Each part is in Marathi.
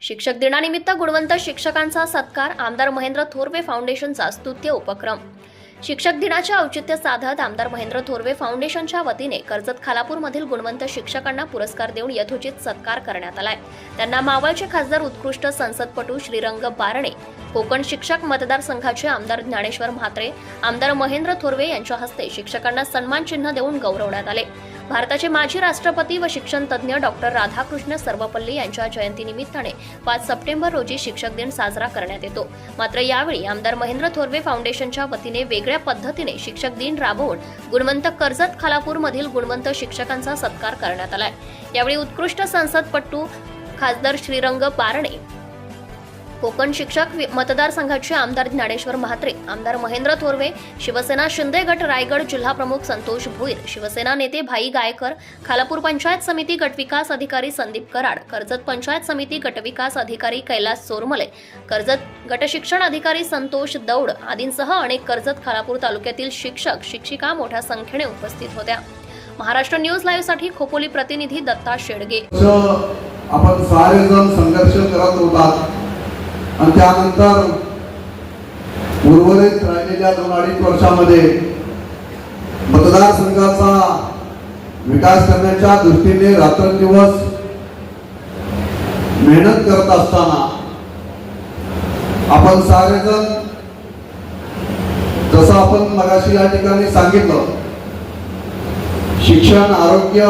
शिक्षक दिनानिमित्त गुणवंत शिक्षकांचा सत्कार आमदार महेंद्र थोरवे फाउंडेशनचा स्तुत्य उपक्रम. शिक्षक दिनाच्या औचित्य साधत आमदार महेंद्र थोरवे फाउंडेशनच्या वतीने कर्जत खालापूरमधील गुणवंत शिक्षकांना पुरस्कार देऊन यथोचित सत्कार करण्यात आलाय. त्यांना मावळचे खासदार उत्कृष्ट संसदपटू श्रीरंग बारणे कोकण शिक्षक मतदारसंघाचे आमदार ज्ञानेश्वर म्हात्रे आमदार महेंद्र थोरवे यांच्या हस्ते शिक्षकांना सन्मान चिन्ह देऊन गौरवण्यात आले. भारताचे माजी राष्ट्रपती व शिक्षण तज्ज्ञ डॉक्टर राधाकृष्ण सर्वपल्ली यांच्या जयंतीनिमित्ताने पाच सप्टेंबर रोजी शिक्षक दिन साजरा करण्यात येतो. मात्र यावेळी आमदार महेंद्र थोरवे फाउंडेशनच्या वतीने वेगळ्या पद्धतीने शिक्षक दिन राबवून गुणवंत कर्जत खालापूरमधील गुणवंत शिक्षकांचा सत्कार करण्यात आलाय. यावेळी उत्कृष्ट संसदपटू खासदार श्रीरंग पारणे कोकण शिक्षक मतदारसंघाचे आमदार ज्ञानेश्वर म्हात्रे आमदार महेंद्र थोरवे शिवसेना शिंदे गट रायगड जिल्हा प्रमुख संतोष भोईर शिवसेना नेते भाई गायकर खालापूर पंचायत समिती गटविकास अधिकारी संदीप कराड कर्जत पंचायत समिती गटविकास अधिकारी कैलास सोरमले कर्जत गटशिक्षण अधिकारी संतोष दौड आदींसह अनेक कर्जत खालापूर तालुक्यातील शिक्षक शिक्षिका मोठ्या संख्येने उपस्थित होत्या. महाराष्ट्र न्यूज लाईव्हसाठी खोपोली प्रतिनिधी दत्ता शेडगे. आपण सारे जण संघर्ष करत होतात. आणि त्यानंतर उर्वरित राहिलेल्या दोन अडीच वर्षामध्ये मतदारसंघाचा विकास करण्याच्या दृष्टीने रात्रंदिवस मेहनत करत असताना आपण सारेजण जसं आपण मगाशी या ठिकाणी सांगितलं शिक्षण आरोग्य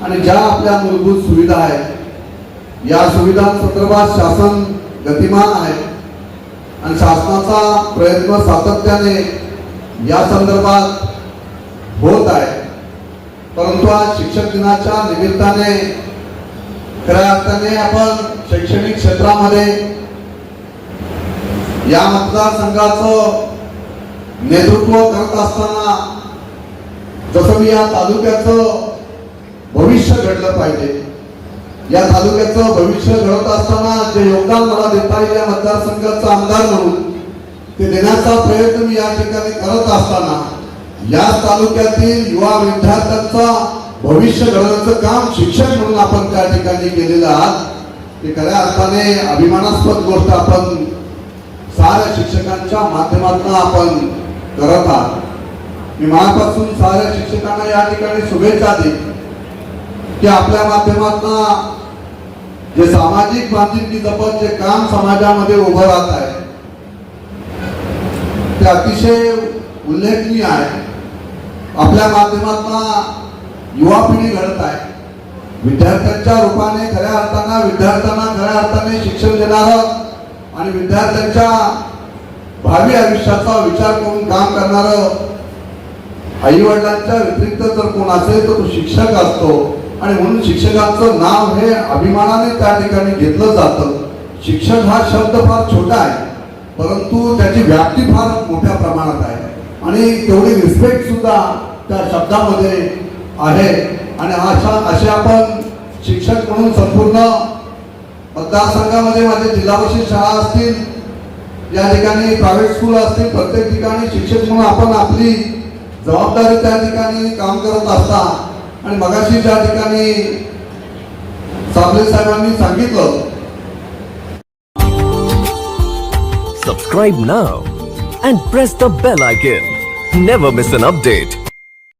आणि ज्या आपल्या मूलभूत सुविधा आहेत या सुविधांसंदर्भात शासन गतिमान आहे. आणि शासनाचा प्रयत्न सातत्याने या संदर्भात होत आहे. परंतु आज शिक्षक दिनाच्या निमित्ताने खऱ्या अर्थाने आपण शैक्षणिक क्षेत्रामध्ये या मतदारसंघाचं नेतृत्व करत असताना जसं मी या तालुक्याचं भविष्य घडलं पाहिजे या तालुक्याचं भविष्य घडत असताना जे योगदान मला देता येईल या मतदारसंघाचा आमदार म्हणून ते देण्याचा प्रयत्न मी या ठिकाणी करत असताना या तालुक्यातील युवा विद्यार्थ्यांचा भविष्य घडवण्याचं काम शिक्षक म्हणून आपण त्या ठिकाणी केलेलं आहात. ते खऱ्या अर्थाने अभिमानास्पद गोष्ट आपण साऱ्या शिक्षकांच्या माध्यमातून आपण करत आहात. मी मनापासून साऱ्या शिक्षकांना या ठिकाणी शुभेच्छा देईन की आपल्या माध्यमातून जे सामाजिक बांधिलकी जपत जे काम समाजामध्ये उभं राहत आहे ते अतिशय उल्लेखनीय आहे. आपल्या माध्यमातून युवा पिढी घडत आहे. विद्यार्थ्यांच्या रूपाने खऱ्या अर्थानं विद्यार्थ्यांना खऱ्या अर्थाने शिक्षण देणारं आणि विद्यार्थ्यांच्या भावी आयुष्याचा विचार करून काम करणारं आई वडिलांच्या व्यतिरिक्त जर कोण असेल तर तो शिक्षक असतो. आणि म्हणून शिक्षकाचं नाव हे अभिमानाने त्या ठिकाणी घेतलं जातं. शिक्षक हा शब्द फार छोटा आहे परंतु त्याची व्याप्ती फार मोठ्या प्रमाणात आहे. आणि तेवढी रिस्पेक्ट सुद्धा त्या शब्दामध्ये आहे. आणि अशा असे आपण शिक्षक म्हणून संपूर्ण मतदारसंघामध्ये माझे जिल्हा परिषद शाळा असतील या ठिकाणी प्रायव्हेट स्कूल असतील प्रत्येक ठिकाणी शिक्षक म्हणून आपण आपली जबाबदारी त्या ठिकाणी काम करत असता आणि मगाशी त्या ठिकाणी साबळे साहेबांनी सांगितलं Subscribe now and press the bell icon. Never miss an update.